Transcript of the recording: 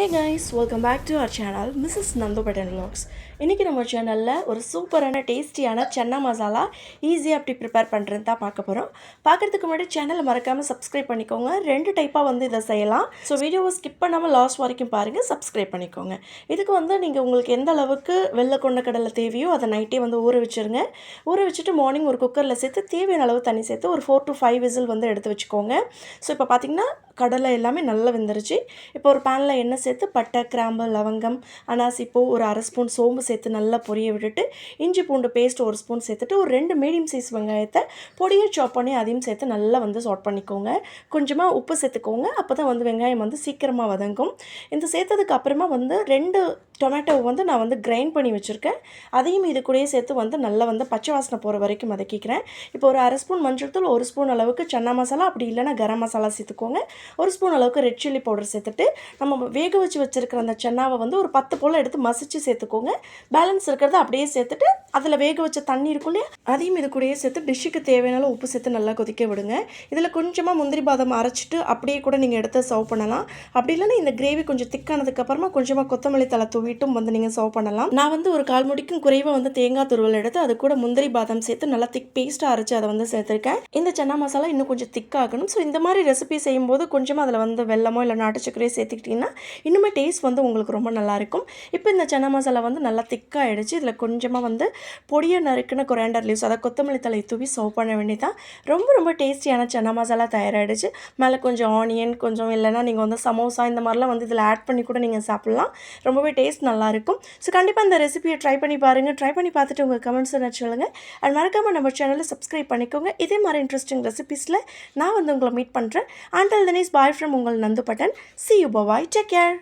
Hey guys, welcome back to our channel Mrs. Nando Patel Vlogs. இன்றைக்கி நம்ம சேனலில் ஒரு சூப்பரான டேஸ்டியான சன்னா மசாலா ஈஸியாக அப்படி ப்ரிப்பேர் பண்ணுறது தான் பார்க்க போகிறோம் பார்க்குறதுக்கு முன்னாடி சேனலை மறக்காமல் சப்ஸ்கிரைப் பண்ணிக்கோங்க. ரெண்டு டைப்பாக வந்து இதை செய்யலாம். ஸோ வீடியோவை ஸ்கிப் பண்ணாமல் லாஸ்ட் வரைக்கும் பாருங்கள் சப்ஸ்கிரைப் பண்ணிக்கோங்க. இதுக்கு வந்து நீங்கள் உங்களுக்கு எந்த அளவுக்கு வெள்ளை கொண்ட கடலை தேவையோ அதை நைட்டே வந்து ஊற வச்சுருங்க. ஊற வச்சுட்டு மார்னிங் ஒரு குக்கரில் சேர்த்து தேவையான அளவு தண்ணி சேர்த்து ஒரு ஃபோர் டு ஃபைவ் விசில் வந்து எடுத்து வச்சுக்கோங்க. ஸோ இப்போ பார்த்திங்கன்னா கடலை எல்லாமே நல்லா வெந்துருச்சு. இப்போ ஒரு பேனில் எண்ணெய் சேர்த்து பட்டை கிராம்பு லவங்கம் அனாசிப்பூ ஒரு அரை ஸ்பூன் சோம்பு சேர்த்து நல்லா பொரிய விட்டுட்டு இஞ்சி பூண்டு பேஸ்ட் ஒரு ஸ்பூன் சேர்த்துட்டு ஒரு ரெண்டு மீடியம் சைஸ் வெங்காயத்தை பொடியை சாப் பண்ணி அதையும் சேர்த்து நல்லா வந்து சாட் பண்ணிக்கோங்க. கொஞ்சமாக உப்பு சேர்த்துக்கோங்க. அப்போ தான் வந்து வெங்காயம் வந்து சீக்கிரமாக வதங்கும். இந்த சேர்த்ததுக்கு அப்புறமா வந்து ரெண்டு டொமேட்டோவை வந்து நான் வந்து கிரைண்ட் பண்ணி வச்சுருக்கேன். அதையும் இது கூடயே சேர்த்து வந்து நல்லா வந்து பச்சை வாசனை போகிற வரைக்கும் வதக்கிக்கிறேன். இப்போ ஒரு அரை ஸ்பூன் மஞ்சள் தூள் ஒரு ஸ்பூன் அளவுக்கு சன்னா மசாலா அப்படி இல்லைன்னா கரம் மசாலா சேர்த்துக்கோங்க. ஒரு ஸ்பூன் அளவுக்கு ரெட் சில்லி பவுடர் சேர்த்துட்டு நம்ம வேக வச்சு வச்சுருக்கிற அந்த சன்னாவை வந்து ஒரு பத்து போல் எடுத்து மசிச்சு சேர்த்துக்கோங்க. பேலன்ஸ் இருக்கிறத அப்படியே சேர்த்துட்டு அதில் வேக வச்ச தண்ணி இருக்கும் இல்லையா அதையும் இது கூடயே சேர்த்து டிஷ்ஷுக்கு தேவையான உப்பு சேர்த்து நல்லா கொதிக்க விடுங்க. இதில் கொஞ்சமாக முந்திரி பாதம் அரைச்சிட்டு அப்படியே கூட நீங்கள் எடுத்து சர்வ் பண்ணலாம். அப்படி இல்லைன்னா இந்த கிரேவி கொஞ்சம் திக்கானதுக்கப்புறமா கொஞ்சமாக கொத்தமல்லி தலை வீட்டும் வந்து நீங்கள் சர்வ் பண்ணலாம். நான் வந்து ஒரு கால் முடிக்கும் குறைவாக வந்து தேங்காய் துருவல் எடுத்து அது கூட முந்திரி பாதாம் சேர்த்து நல்லா திக் பேஸ்ட்டாக அரைச்சி அதை வந்து சேர்த்துருக்கேன். இந்த சன்னா மசாலா இன்னும் கொஞ்சம் திக்காகணும் ஸோ இந்த மாதிரி ரெசிபி செய்யும்போது கொஞ்சமாக அதில் வந்து வெல்லமோ இல்லை நாட்டு சக்கரையோ சேர்த்துக்கிட்டிங்கன்னா இன்னுமே டேஸ்ட் வந்து உங்களுக்கு ரொம்ப நல்லாயிருக்கும் இப்போ இந்த சன்னா மசாலா வந்து நல்லா திக்காகிடுச்சு இதில் கொஞ்சமாக வந்து பொடியை நறுக்குன கொராண்டர் லீவ்ஸ் அதை கொத்தமல்லி தலை தூவி சர்வ் பண்ண வேண்டியதான் ரொம்ப ரொம்ப டேஸ்டியான சன்னா மசாலா தயாராகிடுச்சு மேலே கொஞ்சம் ஆனியன் கொஞ்சம் இல்லைன்னா நீங்கள் வந்து சமோசா இந்த மாதிரிலாம் வந்து இதில் ஆட் பண்ணி கூட நீங்கள் சாப்பிட்லாம். ரொம்பவே டேஸ்ட் நல்லாயிருக்கும். ஸோ கண்டிப்பாக அந்த ரெசிபியை ட்ரை பண்ணி பாருங்கள் ட்ரை பண்ணி பார்த்துட்டு உங்கள் கமெண்ட்ஸ் என்ன சொல்லுங்கள் அண்ட் மறக்காமல் நம்ம சேனலை சப்ஸ்கிரைப் பண்ணிக்கோங்க. இதே மாதிரி இன்ட்ரெஸ்டிங் ரெசிபீஸில் நான் வந்து உங்களை மீட் பண்ணுறேன் ஆண்டல் தினேஸ் பாய் ஃப்ரம் உங்கள் Nandu Pattan. See you bye take care